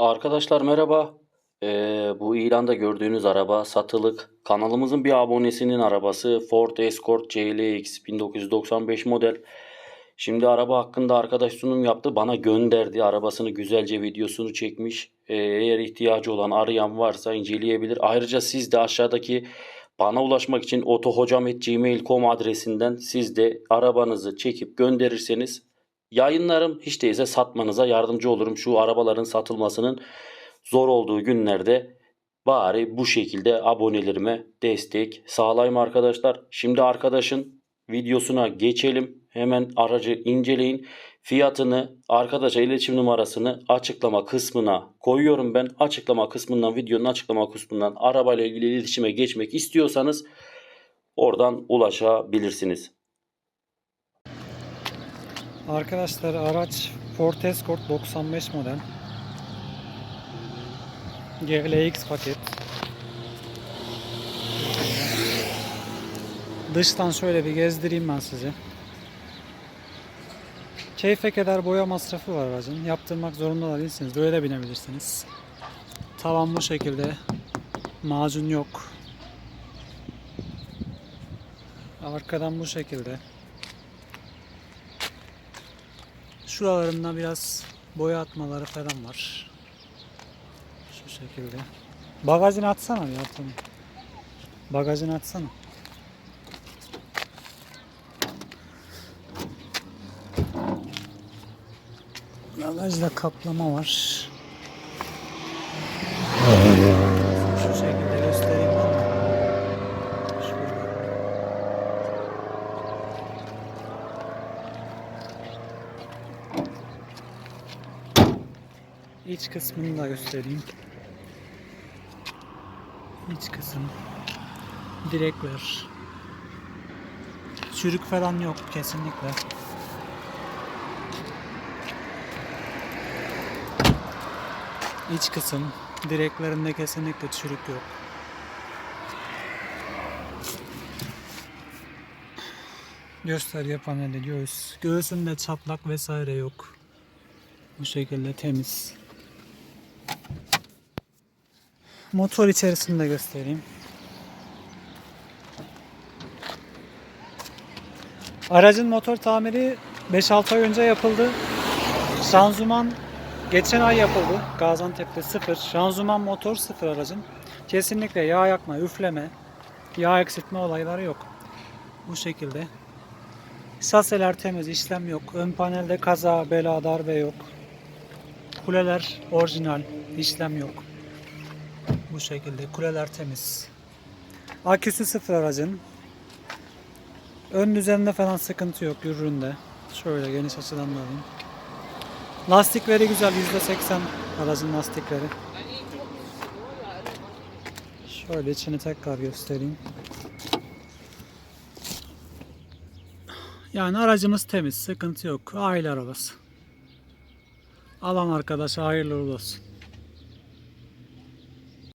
Arkadaşlar merhaba. Ee, bu ilanda gördüğünüz araba satılık. Kanalımızın bir abonesinin arabası Ford Escort CLX 1995 model. Şimdi araba hakkında arkadaş sunum yaptı. Bana gönderdi. Arabasını güzelce videosunu çekmiş. Ee, eğer ihtiyacı olan arayan varsa inceleyebilir. Ayrıca siz de aşağıdaki bana ulaşmak için otohocam.gmail.com adresinden siz de arabanızı çekip gönderirseniz yayınlarım hiç değilse satmanıza yardımcı olurum. Şu arabaların satılmasının zor olduğu günlerde bari bu şekilde abonelerime destek sağlayayım arkadaşlar. Şimdi arkadaşın videosuna geçelim. Hemen aracı inceleyin. Fiyatını, arkadaşa iletişim numarasını açıklama kısmına koyuyorum ben. Açıklama kısmından, videonun açıklama kısmından arabayla ilgili iletişime geçmek istiyorsanız oradan ulaşabilirsiniz. Arkadaşlar araç Ford Escort 95 model. GLX paket. Dıştan şöyle bir gezdireyim ben sizi. Keyfe keder boya masrafı var aracın. Yaptırmak zorunda değilsiniz. Böyle de binebilirsiniz. Tavan bu şekilde. Macun yok. Arkadan bu şekilde. Şuralarında biraz boya atmaları falan var. Şu şekilde. Bagajını atsana ya tamam. Bagajını atsana. Bagajda kaplama var. Şu şekilde göstereyim ben de. Şöyle. İç kısmını da göstereyim. İç kısım. Direkler. Çürük falan yok kesinlikle. İç kısım. Direklerinde kesinlikle çürük yok. Gösterge paneli göğüs. Göğsünde çatlak vesaire yok. Bu şekilde temiz. Motor içerisinde göstereyim. Aracın motor tamiri 5-6 ay önce yapıldı. Şanzıman geçen ay yapıldı. Gaziantep'te sıfır. Şanzıman motor sıfır aracın. Kesinlikle yağ yakma, üfleme, yağ eksiltme olayları yok. Bu şekilde. Şaseler temiz, işlem yok. Ön panelde kaza, bela, darbe yok. Kuleler orijinal, işlem yok. Bu şekilde kuleler temiz. Aküsü sıfır aracın. Ön düzeninde falan sıkıntı yok yürüründe. Şöyle geniş açıdan da alayım. Lastikleri güzel %80 aracın lastikleri. Şöyle içini tekrar göstereyim. Yani aracımız temiz, sıkıntı yok. Aile arabası. Alan arkadaşa hayırlı olsun.